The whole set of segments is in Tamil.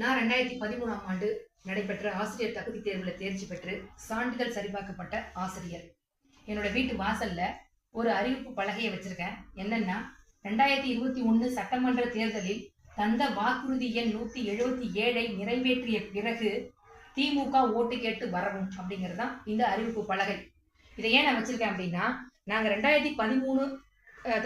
நான் ரெண்டாயிரத்தி பதிமூணாம் ஆண்டு நடைபெற்ற ஆசிரியர் தகுதி தேர்வில் தேர்ச்சி பெற்று சான்றிதழ் சரிபார்க்கப்பட்ட ஆசிரியர். என்னோட வீட்டு வாசல்ல ஒரு அறிவிப்பு பலகையை வச்சிருக்கேன். என்னன்னா ரெண்டாயிரத்தி இருபத்தி ஒன்று சட்டமன்ற தேர்தலில் தந்த வாக்குறுதி எண் நூத்தி எழுபத்தி ஏழை நிறைவேற்றிய பிறகு திமுக ஓட்டு கேட்டு வரவும் அப்படிங்கிறது தான் இந்த அறிவிப்பு பலகை. இதை ஏன் நான் வச்சிருக்கேன் அப்படின்னா நாங்க ரெண்டாயிரத்தி பதிமூணு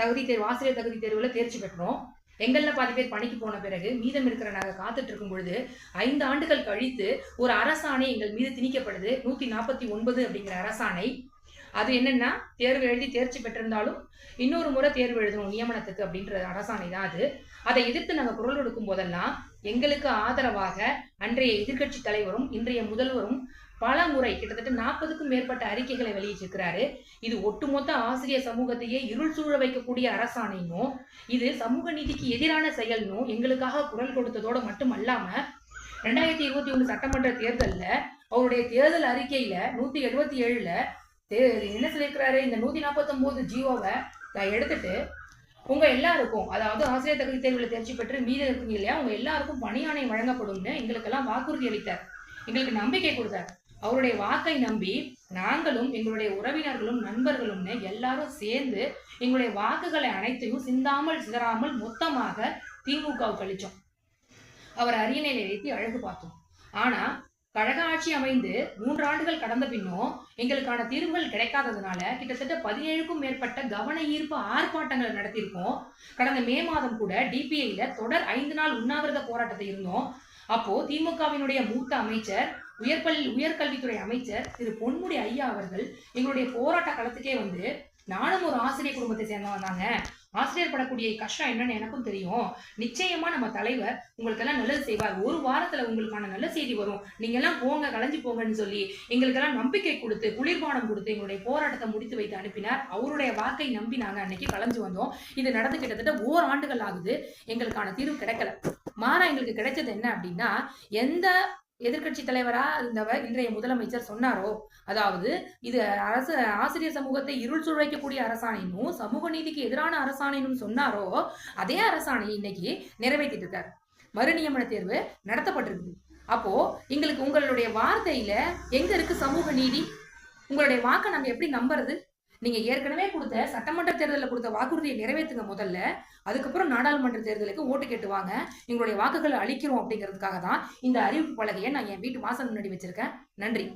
தகுதி தேர்வு ஆசிரியர் தகுதி தேர்வுல தேர்ச்சி பெற்றோம். எங்கள்ல பாதி பேர் பணிக்கு போன பிறகு மீதம் இருக்கிற நாங்கள் காத்துட்டு இருக்கும் பொழுது ஐந்து ஆண்டுகள் கழித்து ஒரு அரசாணை எங்கள் மீது திணிக்கப்படுது. நூத்தி நாற்பத்தி ஒன்பது அப்படிங்கிற அரசாணை. அது என்னன்னா தேர்வு எழுதி தேர்ச்சி பெற்றிருந்தாலும் இன்னொரு முறை தேர்வு எழுதணும் நியமனத்துக்கு அப்படின்ற அரசாணை தான் அது. அதை எதிர்த்து நாங்கள் குரல் கொடுக்கும் போதெல்லாம் எங்களுக்கு ஆதரவாக அன்றைய எதிர்க்கட்சி தலைவரும் இன்றைய முதல்வரும் பல முறை கிட்டத்தட்ட நாற்பதுக்கும் மேற்பட்ட அறிக்கைகளை வெளியிட்டிருக்கிறாரு. இது ஒட்டுமொத்த ஆசிரியர் சமூகத்தையே இருள் சூழ வைக்கக்கூடிய அரசாணையும் இது சமூக நீதிக்கு எதிரான செயல்னும் எங்களுக்காக குரல் கொடுத்ததோட மட்டும் அல்லாம ரெண்டாயிரத்தி இருபத்தி ஒன்று சட்டமன்ற தேர்தலில் அவருடைய தேர்தல் அறிக்கையில நூத்தி எழுபத்தி ஏழுல என்ன சொல்லியிருக்கிறாரு? இந்த நூத்தி நாற்பத்தொம்போது ஒன்பது ஜியோவை எடுத்துட்டு உங்க எல்லாருக்கும் அதாவது ஆசிரியர் தகுதி தேர்வில் தேர்ச்சி பெற்று மீது இருக்கீங்க இல்லையா? உங்க எல்லாருக்கும் பணியாணை வழங்கப்படும்னு எங்களுக்கெல்லாம் வாக்குறுதி அளித்தார். எங்களுக்கு நம்பிக்கை கொடுத்தார். அவருடைய வாக்கை நம்பி நாங்களும் எங்களுடைய உறவினர்களும் நண்பர்களும்னு எல்லாரும் சேர்ந்து எங்களுடைய வாக்குகளை அனைத்தையும் சிந்தாமல் சிதறாமல் மொத்தமாக திமுகவுக்கு அளிச்சோம். அவர் அரியணையில் ஏற்றி அழகு பார்த்தோம். ஆனா கழக ஆட்சி அமைந்து மூன்று ஆண்டுகள் கடந்த பின்னும் எங்களுக்கான தீர்வுகள் கிடைக்காததுனால கிட்டத்தட்ட பதினேழுக்கும் மேற்பட்ட கவன ஈர்ப்பு ஆர்ப்பாட்டங்களை நடத்தியிருக்கோம். கடந்த மே மாதம் கூட டிபிஐல தொடர் ஐந்து நாள் உண்ணாவிரத போராட்டத்தை இருந்தோம். அப்போ திமுகவினுடைய மூத்த அமைச்சர் உயர்பள்ளி உயர்கல்வித்துறை அமைச்சர் திரு பொன்முடி ஐயா அவர்கள் எங்களுடைய போராட்ட களத்துக்கே வந்து நானும் ஒரு ஆசிரியர் குடும்பத்தை சேர்ந்தவன் தாங்க ஆசிரியர் படக்கூடிய கஷ்டம் என்னன்னு எனக்கும் தெரியும். நிச்சயமா நம்ம தலைவர் உங்களுக்கெல்லாம் நல்லது செய்வார். ஒரு வாரத்துல உங்களுக்கான நல்ல செய்தி வரும். நீங்க எல்லாம் போங்க கலைஞ்சு போங்கன்னு சொல்லி எங்களுக்கெல்லாம் நம்பிக்கை கொடுத்து குளிர்பானம் கொடுத்து எங்களுடைய போராட்டத்தை முடித்து வைத்து அனுப்பினார். அவருடைய வாக்கை நம்பி நாங்க அன்னைக்கு கலைஞ்சு வந்தோம். இது நடந்து கிட்டத்தட்ட ஓர் ஆண்டுகள் ஆகுது. எங்களுக்கான தீர்வு கிடைக்கல. மாறா எங்களுக்கு கிடைச்சது என்ன அப்படின்னா எந்த எதிர்க்கட்சி தலைவரா இருந்தவர் இன்றைய முதலமைச்சர் சொன்னாரோ அதாவது இது அரசு ஆசிரியர் சமூகத்தை இருள் சுழைக்கக்கூடிய அரசாணைனும் சமூக நீதிக்கு எதிரான அரசாணைனும் சொன்னாரோ அதே அரசாணை இன்னைக்கு நிறைவேற்றிட்டு இருக்காரு மறுநியமன தேர்வு நடத்தப்பட்டிருக்குது. அப்போ எங்களுக்கு உங்களுடைய வார்த்தையில எங்க இருக்கு சமூக நீதி? உங்களுடைய வாக்கை நாங்க எப்படி நம்புறது? நீங்க ஏற்கனவே கொடுத்த சட்டமன்ற தேர்தலில் கொடுத்த வாக்குறுதியை நிறைவேற்றுங்க முதல்ல. அதுக்கப்புறம் நாடாளுமன்ற தேர்தலுக்கு ஓட்டு கேட்டு வாங்க. எங்களுடைய வாக்குகளை அளிக்கிறோம் அப்படிங்கிறதுக்காக தான் இந்த அறிவிப்பு பலகையை நான் என் வீட்டு வாசல் முன்னாடி வச்சிருக்கேன். நன்றி.